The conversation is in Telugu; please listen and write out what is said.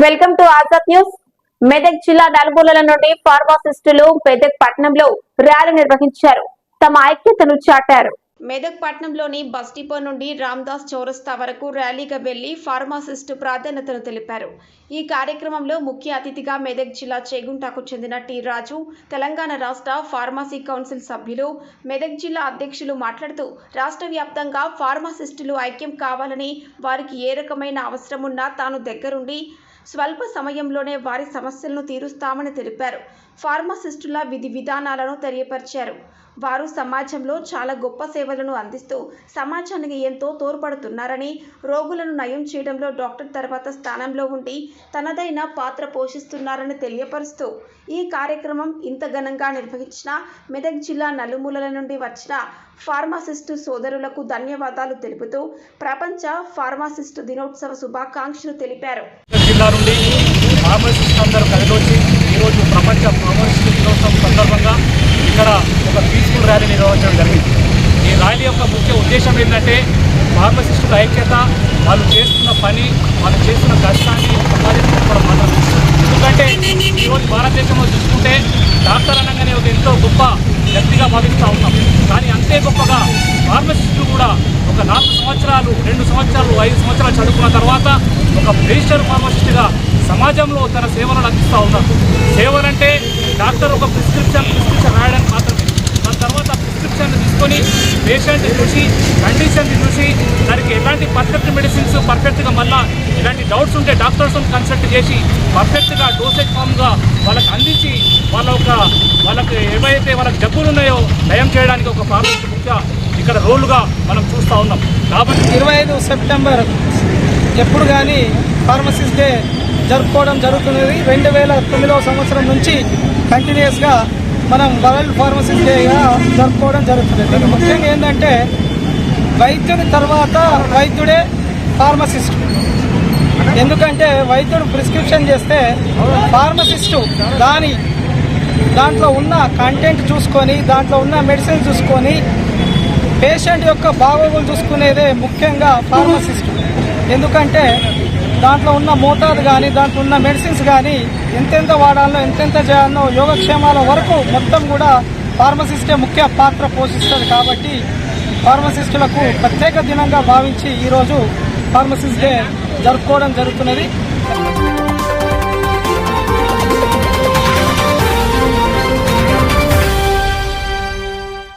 Welcome to Azad news. Medak జిల్లా నలుమూలల నుండి ఫార్మాసిస్టులు మెదక్ పట్టణంలో ర్యాలీ నిర్వహించారు. తమ ఐక్యతను చాటారు. మెదక్ పట్టణంలోని బస్ డిపో నుండి రామ్దాస్ చౌరస్తా వరకు ర్యాలీగా వెళ్ళి ఫార్మాసిస్టు ప్రాధాన్యతను తెలిపారు. ఈ కార్యక్రమంలో ముఖ్య అతిథిగా మెదక్ జిల్లా చేగుంటాకు చెందిన టి రాజు తెలంగాణ రాష్ట్ర ఫార్మసీ కౌన్సిల్ సభ్యులు మెదక్ జిల్లా అధ్యక్షులు మాట్లాడుతూ రాష్ట్ర వ్యాప్తంగా ఫార్మాసిస్టులు ఐక్యం కావాలని వారికి ఏ రకమైన అవసరమున్నా తాను దగ్గరుండి స్వల్ప సమయంలోనే వారి సమస్యలను తీరుస్తామని తెలిపారు. ఫార్మసిస్టుల విధి విధానాలను తెలియపరిచారు. వారు సమాజంలో చాలా గొప్ప సేవలను అందిస్తూ సమాజానికి ఎంతో తోడ్పడుతున్నారని రోగులను నయం చేయడంలో డాక్టర్ తర్వాత స్థానంలో ఉండి తనదైన పాత్ర పోషిస్తున్నారని తెలియపరుస్తూ ఈ కార్యక్రమం ఇంత ఘనంగా నిర్వహించిన మెదక్ జిల్లా నలుమూలల నుండి వచ్చిన ఫార్మాసిస్టు సోదరులకు ధన్యవాదాలు తెలుపుతూ ప్రపంచ ఫార్మాసిస్టు దినోత్సవ శుభాకాంక్షలు తెలిపారు. జిల్లా నుండి ఫార్మసిస్ట్ అందరూ కలిసి ఈరోజు ప్రపంచ ఫార్మసిస్ట్ దినోత్సవం సందర్భంగా ఇక్కడ ఒక పీస్ఫుల్ ర్యాలీ నిర్వహించడం జరిగింది. ఈ ర్యాలీ యొక్క ముఖ్య ఉద్దేశం ఏంటంటే ఫార్మసిస్టుల ఐక్యత వాళ్ళు చేస్తున్న పని వాళ్ళు చేస్తున్న కష్టాన్ని సమాజం చెప్పడం మాత్రమే ఎందుకంటే ఈరోజు భారతదేశంలో చూసుకుంటే డాక్టర్ అనగానే ఒక ఎంతో గొప్ప వ్యక్తిగా భావిస్తూ ఉన్నాం. కానీ అంతే గొప్పగా ఫార్మసిస్టులు కూడా నాలుగు సంవత్సరాలు రెండు సంవత్సరాలు ఐదు సంవత్సరాలు చదువుకున్న తర్వాత ఒక రిజిస్టర్ ఫార్మసిస్ట్గా సమాజంలో తన సేవలను అందిస్తూ ఉన్నారు. సేవలంటే డాక్టర్ ఒక ప్రిస్క్రిప్షన్ ప్రిస్క్రిప్షన్ రాయడానికి మాత్రమే. దాని తర్వాత ప్రిస్క్రిప్షన్ తీసుకొని పేషెంట్ చూసి కండిషన్ చూసి దానికి ఎలాంటి పర్ఫెక్ట్ మెడిసిన్స్ పర్ఫెక్ట్గా మళ్ళీ ఇలాంటి డౌట్స్ ఉంటే డాక్టర్స్ కన్సల్ట్ చేసి పర్ఫెక్ట్గా డోసేజ్ ఫామ్గా వాళ్ళకి అందించి వాళ్ళ ఒక వాళ్ళకి ఏవైతే వాళ్ళకి జబ్బులు ఉన్నాయో నయం చేయడానికి ఒక ఫార్మసిస్ట్ ముఖ్య ఇక్కడ రోడ్లుగా మనం చూస్తూ ఉన్నాం. కాబట్టి ఇరవై ఐదు సెప్టెంబర్ ఎప్పుడు కానీ ఫార్మసిస్ట్ డే జరుపుకోవడం జరుగుతున్నది. రెండు వేల తొమ్మిదవ సంవత్సరం నుంచి కంటిన్యూస్గా మనం వరల్డ్ ఫార్మసిస్ట్ డేగా జరుపుకోవడం జరుగుతుంది ముఖ్యంగా ఏంటంటే వైద్యుని తర్వాత వైద్యుడే ఫార్మసిస్ట్. ఎందుకంటే వైద్యుడు ప్రిస్క్రిప్షన్ చేస్తే ఫార్మసిస్టు దాని దాంట్లో ఉన్న కంటెంట్ చూసుకొని దాంట్లో ఉన్న మెడిసిన్ చూసుకొని పేషెంట్ యొక్క బాగోగులు చూసుకునేదే ముఖ్యంగా ఫార్మసిస్ట్. ఎందుకంటే దాంట్లో ఉన్న మోతాదు కానీ దాంట్లో ఉన్న మెడిసిన్స్ కానీ ఎంతెంత వాడాలో ఎంతెంత చేయాలో యోగక్షేమాల వరకు మొత్తం కూడా ఫార్మసిస్టే ముఖ్య పాత్ర పోషిస్తుంది కాబట్టి ఫార్మసిస్టులకు ప్రత్యేక దినంగా భావించి ఈరోజు ఫార్మసిస్ట్ డే జరుపుకోవడం జరుగుతున్నది.